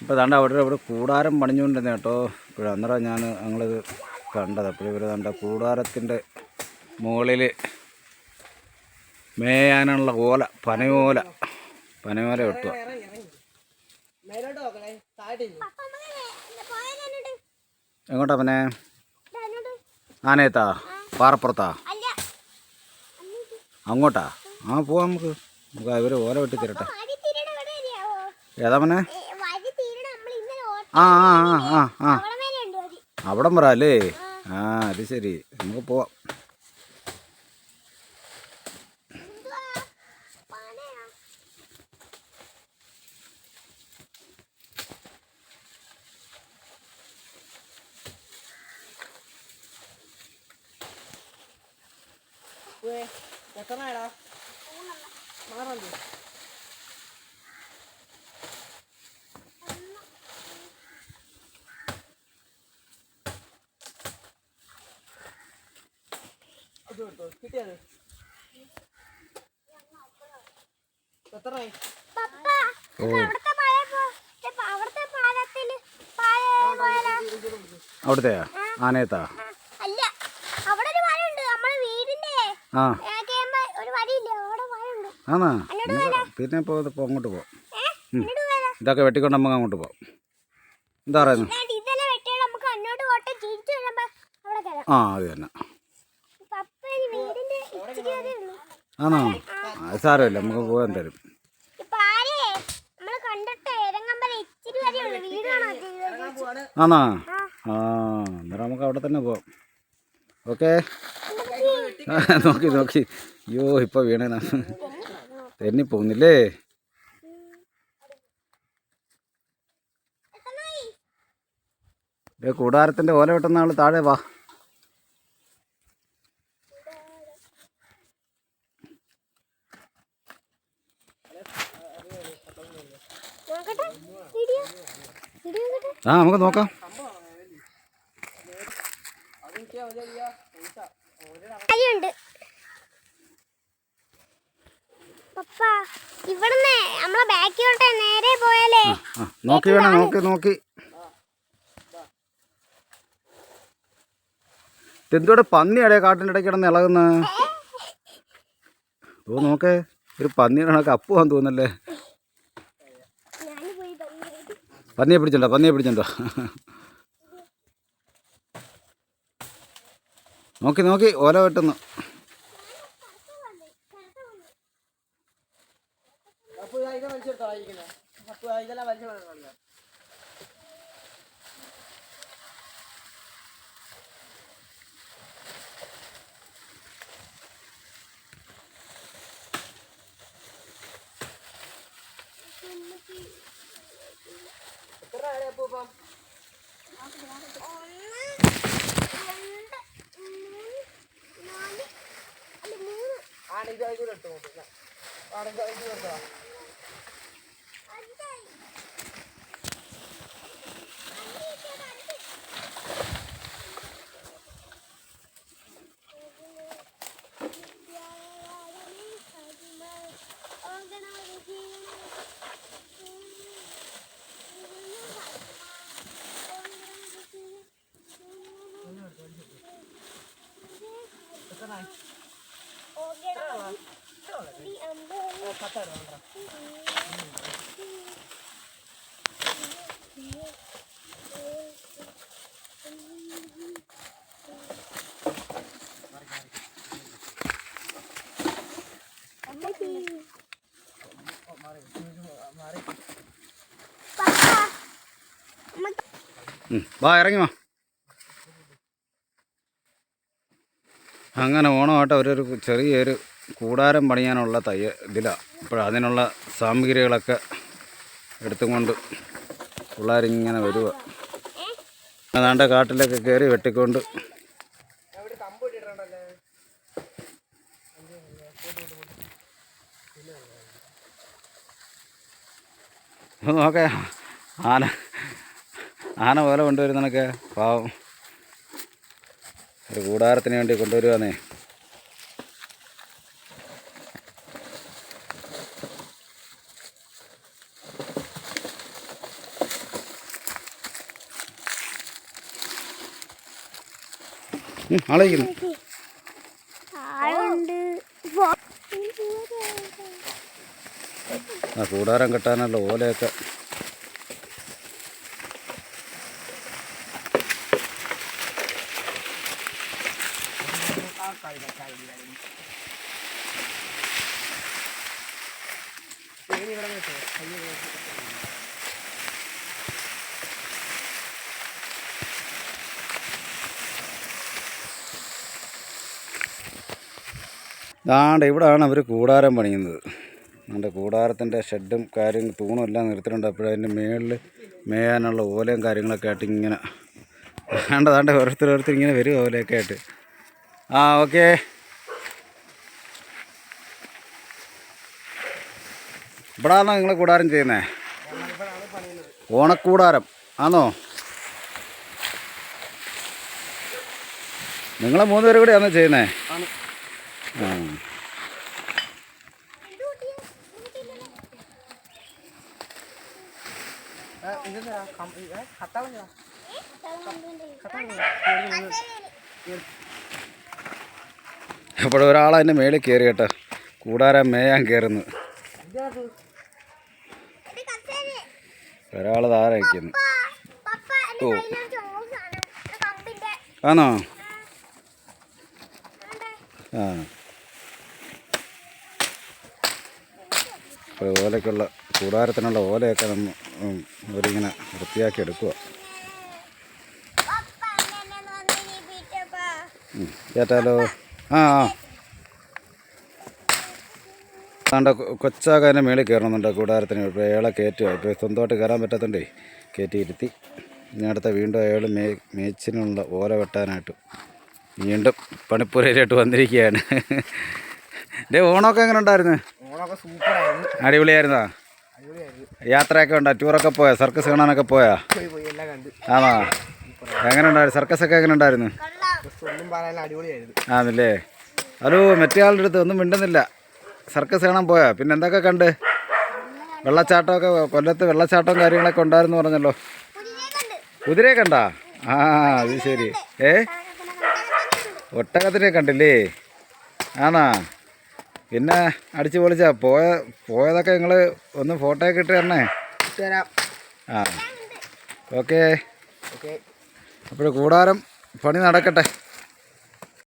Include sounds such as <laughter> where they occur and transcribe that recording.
ഇപ്പോൾ താണ്ട അവിടെ ഇവിടെ കൂടാരം പണിഞ്ഞുകൊണ്ടിരുന്ന കേട്ടോ. ഇപ്പോഴും അന്നേരം ഞാൻ ഞങ്ങളിത് കണ്ടത്. അപ്പോൾ ഇവർ താണ്ട കൂടാരത്തിന്റെ മുകളിൽ മേയാനുള്ള ഓല പനയോല പനയോല വെട്ടുക എങ്ങോട്ടാ പിന്നെ? ആനയത്താ? പാറപ്പുറത്താ? അങ്ങോട്ടാ? ആ പോവാം നമുക്ക്. നമുക്ക് ഇവർ ഓല വെട്ടി തരട്ടെ ഏതാ പിന്നെ? ആ ആ ആ ആ ആ. അവിടം പറ അല്ലേ? ആ. അത് ശരി. നമുക്ക് പോവാം. ഏ കൊടുത്തോ കിട്ടിയത് എത്രയായി അവിടുത്തെയാ? ആനയത്താ? അല്ല അവിടെ ഒരു നമ്മളെ വീടിന്റെ ആ. ഒരു വഴിയില്ലേ? അവിടെ ഉണ്ട് നമുക്ക് പിന്നെ ഇപ്പോൾ ഇപ്പോൾ അങ്ങോട്ട് പോവാം ഇതൊക്കെ വെട്ടിക്കൊണ്ട് നമുക്ക് അങ്ങോട്ട് പോവാം എന്താ പറയുന്നത് ഇതെല്ലാം വെട്ടിയാൽ നമുക്ക് അങ്ങോട്ട് പോട്ടെ. തിരിച്ചു വരുമ്പോ അവിടെ കയറാം. ആ അത് തന്നെ പപ്പ ഇനി വീടിന്റെ ഇച്ചിരി വരെ ഉള്ളൂ ആണോ? സാരമില്ല നമുക്ക് പോകാൻ തരും. ഇപ്പൊ ആണോ? ആ. അന്നേരം നമുക്ക് അവിടെ തന്നെ പോവാം. ഓക്കെ? <laughs> നോക്കി നോക്കി. അയ്യോ ഇപ്പോൾ വീണേനാ. തെന്നി പോകുന്നില്ലേ കൂടാരത്തിന്റെ കൂടാരത്തിന്റെ ഓല വെട്ടുന്ന ആൾ താഴെ വാ. ആ നമുക്ക് നോക്കാം. കാര്യമുണ്ട് പപ്പ ഇവിടുന്ന് നമ്മളെ ബാക്കിലോട്ട് നേരെ പോയാലേ നോക്കി വേണം നോക്കി നോക്കി. എന്തോടെ പന്നിയാടേ കാട്ടിന്റെ ഇടയ്ക്ക് കിടന്ന് ഇളകുന്ന ഓ നോക്കേ ഒരു പന്നിയുടെ കണക്ക് അപ്പുവാൻ തോന്നല്ലേ ഞാൻ പോയി തന്നെ പന്നിയെ പിടിച്ചോ പന്നിയെ പിടിച്ചോ നോക്കി നോക്കി ഓല വെട്ടുന്നു. അപ്പോൾ വലിച്ചെടുത്തോ അപ്പോൾ കളഞ്ഞോ ആണെങ്കിൽ ആടെ അപ്പൊ ഇപ്പം ആണെങ്കിൽ രണ്ട് മൂന്ന് വാ ഇറങ്ങി വാ. അങ്ങനെ ഓണമായിട്ട് അവരൊരു ചെറിയൊരു കൂടാരം പണിയാനുള്ള തയ്യ ഇതിലാണ് അപ്പോൾ അതിനുള്ള സാമഗ്രികളൊക്കെ എടുത്തുകൊണ്ട് പിള്ളേരിങ്ങനെ വരുക അതാണ്ട് കാട്ടിലൊക്കെ കയറി വെട്ടിക്കൊണ്ട് നോക്കെ. ആന ആന പോലെ കൊണ്ടുവരുന്നതൊക്കെ പാവം. ഒരു കൂടാരത്തിന് വേണ്ടി കൊണ്ടുവരുവാന്നേ. ആളുണ്ട്. ആ കൂടാരം കെട്ടാനല്ല ഓലയൊക്കെ. ദാണ്ട് ഇവിടെയാണ് അവർ കൂടാരം പണിയുന്നത്. നമ്മുടെ കൂടാരത്തിന്റെ ഷെഡും കാര്യം തൂണും എല്ലാം നിർത്തിയിട്ടുണ്ട്. അപ്പോഴതിന്റെ മേളിൽ മേയാനുള്ള ഓലയും കാര്യങ്ങളൊക്കെ ആയിട്ട് ഇങ്ങനെ വേണ്ട ദാണ്ട് ഓരോരുത്തർ ഓരോരുത്തർ ഇങ്ങനെ വരും ഓലയൊക്കെ ആയിട്ട്. ആ ഓക്കെ. ഇവിടാണോ നിങ്ങൾ കൂടാരം ചെയ്യുന്നേ? ഓണക്കൂടാരം. ആണോ നിങ്ങളെ മൂന്ന് പേരും കൂടെയാണോ ചെയ്യുന്നേ ആണ്. ആ ആ, ഇതെന്താ? കം- ഏ, കത്താളെന്താ? അപ്പോൾ ഒരാൾ അതിന്റെ മേളിൽ കയറി കേട്ടോ കൂടാരം മേയാൻ കയറുന്നു? ഒരാൾ താഴെ ഓ. ആണോ ആ അപ്പോൾ ഓലയ്ക്കുള്ള കൂടാരത്തിനുള്ള ഓലയൊക്കെ നമ്മൾ ഇവരിങ്ങനെ വൃത്തിയാക്കി എടുക്കുക കേട്ടാലോ ആ ആ. ആണ്ട കൊച്ചാക അതിന്റെ മേളിൽ കയറണമെന്നുണ്ട് കൂടാരത്തിന്. ഇപ്പോൾ അയാളെ കയറ്റുക. ഇപ്പോൾ സ്വന്തമായിട്ട് കയറാൻ പറ്റാത്തതുകൊണ്ടേ കയറ്റിയിരുത്തി ഇനി അടുത്ത വീണ്ടും അയാൾ മേ മേച്ചിനുള്ള ഓല വെട്ടാനായിട്ട് വീണ്ടും പണിപ്പുരയിലോട്ട് വന്നിരിക്കുകയാണ്. ഡേ ഓണമൊക്കെ എങ്ങനെ ഉണ്ടായിരുന്നു? ഓണമൊക്കെ സൂപ്പറായിരുന്നു. അടിപൊളിയായിരുന്നാ? യാത്രയൊക്കെ ഉണ്ടോ ടൂറൊക്കെ പോയാ? സർക്കസ് കാണാനൊക്കെ പോയാ? ആണോ? എങ്ങനെ ഉണ്ടായിരുന്നു? സർക്കസ് ഒക്കെ എങ്ങനെ ഉണ്ടായിരുന്നു ആണല്ലേ? ഹലോ മറ്റേ ആളുടെ അടുത്ത് ഒന്നും മിണ്ടുന്നില്ല. സർക്കസ് കാണാൻ പോയാ? പിന്നെ എന്തൊക്കെ കണ്ട്? വെള്ളച്ചാട്ടമൊക്കെ കൊല്ലത്ത് വെള്ളച്ചാട്ടവും കാര്യങ്ങളൊക്കെ ഉണ്ടായിരുന്നു പറഞ്ഞല്ലോ. കുതിരയെ കണ്ടാ? ആ അത് ശരി. ഏ? ഒട്ടകത്തിനെ കണ്ടില്ലേ? ആണാ? പിന്നെ അടിച്ചു പൊളിച്ചാ പോയ പോയതൊക്കെ നിങ്ങൾ ഒന്ന് ഫോട്ടോ ഒക്കെ ഇട്ട് തരണേ. തരാം. ആ. ഓക്കേ. ഓക്കെ. അപ്പോൾ കൂടാരം പണി നടക്കട്ടെ.